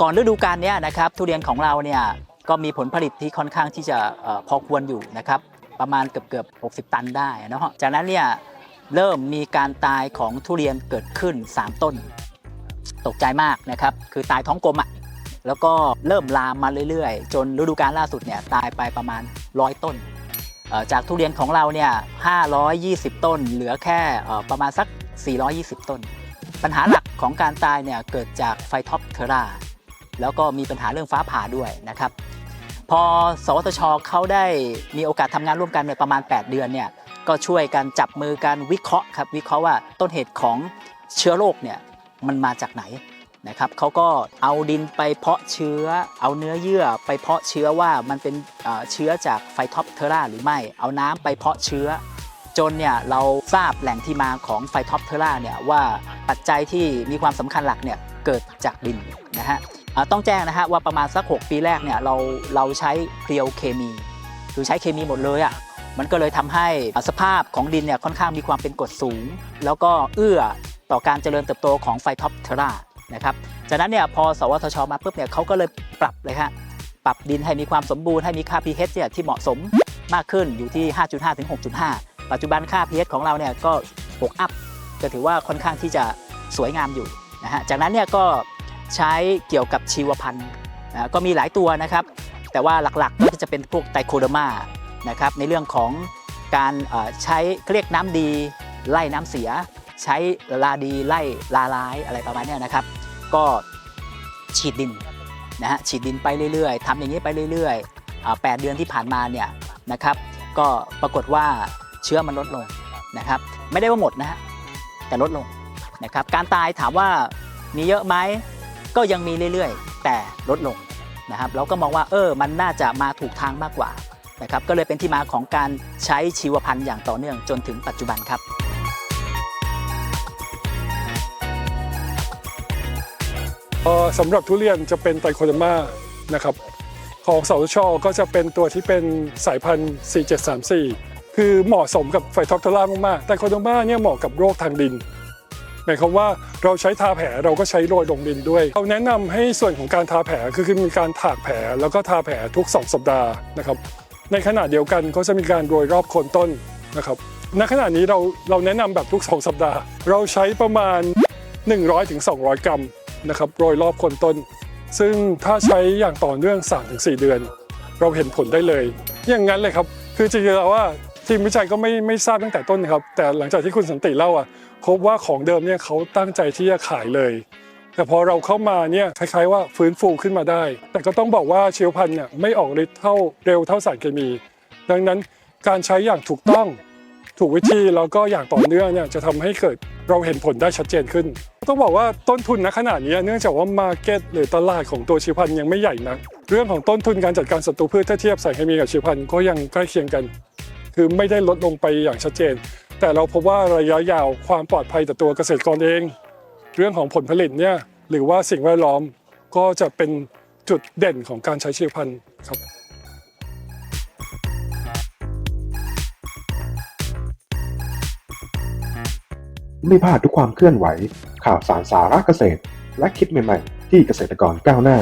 ก่อนฤดูกาลนี้นะครับทุเรียนของเราเนี่ยก็มีผลผลิตที่ค่อนข้างที่จะพอควรอยู่นะครับประมาณเกือบเกือบ60 ตันได้นะฮะจากนั้นเนี่ยเริ่มมีการตายของทุเรียนเกิดขึ้น 3 ต้น ตกใจมากนะครับคือตายท้องกลมอะ่ะแล้วก็เริ่มลามมาเรื่อยๆ จนฤดูกาลล่าสุดเนี่ยตายไปประมาณ 100 ต้น จากทุเรียนของเราเนี่ย520 ต้น เหลือแค่ประมาณสัก 420 ต้น ปัญหาหลักของการตายเนี่ยเกิดจากไฟท็อปเทอร่า แล้วก็มีปัญหาเรื่องฟ้าผ่าด้วยนะครับ พอสวทชเขาได้มีโอกาสทำงานร่วมกันในประมาณ 8 เดือนเนี่ยก็ช่วยกันจับมือกันวิเคราะห์ครับวิเคราะห์ว่าต้นเหตุของเชื้อโรคเนี่ยมันมาจากไหนนะครับเขาก็เอาดินไปเพาะเชื้อ เอาเนื้อเยื่อไปเพาะเชื้อว่ามันเป็นเชื้อจากไฟท็อปเทอร่าหรือไม่ เอาน้ำไปเพาะเชื้อ จนเนี่ยเราทราบแหล่งที่มาของไฟท็อปเทอร่าเนี่ยว่าปัจจัยที่มีความสำคัญหลักเนี่ยเกิดจากดินนะฮะ ต้องแจ้งนะฮะว่าประมาณสัก 6 ปีแรกเนี่ยเราเราใช้เพียวเคมีคือใช้เคมีหมดเลยอะ่ะมันก็เลยทำให้สภาพของดินเนี่ยค่อนข้างมีความเป็นกรดสูง แล้วก็เอื้อต่อการเจริญเติบโตของไฟท็อปเทรานะครับจากนั้นเนี่ยพอสวทชมาปุ๊บเนี่ยเขาก็เลยปรับเลยฮะปรับดินให้มีความสมบูรณ์ให้มีค่า pH เนี่ยที่เหมาะสมมากขึ้นอยู่ที่ 5.5 ถึง 6.5 ปัจจุบันค่า pH ของเราเนี่ยก็ 6 อัพก็ถือว่าค่อนข้างที่จะสวยงามอยู่นะฮะจากนั้นเนี่ยก็ ใช้เกี่ยวกับชีวพันธุ์ก็มีหลายตัวนะครับ แต่ว่าหลักๆก็จะเป็นพวกไตโคเดอร์มานะครับในเรื่องของการใช้เขาเรียกน้ำดี ไล่น้ำเสีย ใช้ลาดีไล่ลาร้ายอะไรประมาณนี้นะครับ ก็ฉีดดินนะฮะฉีดดินไปเรื่อยๆทำอย่างนี้ไปเรื่อยๆแปดเดือนที่ผ่านมาเนี่ยนะครับ ก็ปรากฏว่าเชื้อมันลดลงนะครับ ไม่ได้ว่าหมดนะฮะแต่ลดลงนะครับ การตายถามว่ามีเยอะไหม ก็ยังมีเรื่อยๆ แต่ลดลงนะครับเราก็มองว่าเออมันน่าจะมาถูกทางมากกว่านะครับก็เลยเป็นที่มาของการใช้ชีวพันธุ์อย่างต่อเนื่องจนถึงปัจจุบันครับออสำหรับทุเรียนจะเป็นไตโคเดอร์มานะครับของสชก็จะเป็นตัวที่เป็นสายพันธุ์ 4734 คือเหมาะสมกับไฟท็อปเทอร่ามากๆไตโคดอร์มาเนี่ยเหมาะกับโรคทางดิน หมายความว่าเราใช้ทาแผลเราก็ใช้โรยลงดินด้วยเราแนะนำให้ส่วนของการทาแผลคือคือมีการถากแผลแล้วก็ทาแผลทุก 2 สัปดาห์นะครับ ในขณะเดียวกันก็จะมีการโรยรอบโคนต้นนะครับณขณะนี้เราเราแนะนำแบบทุก 2 สัปดาห์ เราใช้ประมาณ 100-200 กรัมนะครับโรยรอบโคนต้น ซึ่งถ้าใช้อย่างต่อเนื่อง 3-4 เดือน เราเห็นผลได้เลย อย่างนั้นเลยครับ คือจริงๆแล้วว่า ทีมวิจัยก็ไม่ไม่ทราบตั้งแต่ต้นนะครับ แต่หลังจากที่คุณสันติเล่าอะพบว่าของเดิมเนี่ยเขาตั้งใจที่จะขายเลย แต่พอเราเข้ามาเนี่ยคล้ายๆว่าฟื้นฟูขึ้นมาได้ แต่ก็ต้องบอกว่าเชียวพันธุ์เนี่ยไม่ออกฤทธิ์เท่าเร็วเท่าสารเคมี ดังนั้นการใช้อย่างถูกต้องถูกวิธีแล้วก็อย่างต่อเนื่องเนี่ยจะทำให้เกิดเราเห็นผลได้ชัดเจนขึ้น ต้องบอกว่าต้นทุนณขนาดนี้เนื่องจากว่ามาร์เก็ตหรือตลาดของตัวชีพันธุ์ยังไม่ใหญ่นักเรื่องของต้นทุนการจัดการศัตรูพืชถ้าเทียบสารเคมีกับชีพันธุ์ก็ยังใกล้เคียงกัน คือไม่ได้ลดลงไปอย่างชัดเจน แต่เราพบว่าระยะยาวความปลอดภัยต่อตัวเกษตรกรเอง เรื่องของผลผลิตเนี่ยหรือว่าสิ่งแวดล้อมก็จะเป็นจุดเด่นของการใช้ชีวพันธุ์ครับไม่พลาดทุกความเคลื่อนไหว ข่าวสารสาระเกษตร และคลิปใหม่ ๆ ที่เกษตรกรก้าวหน้า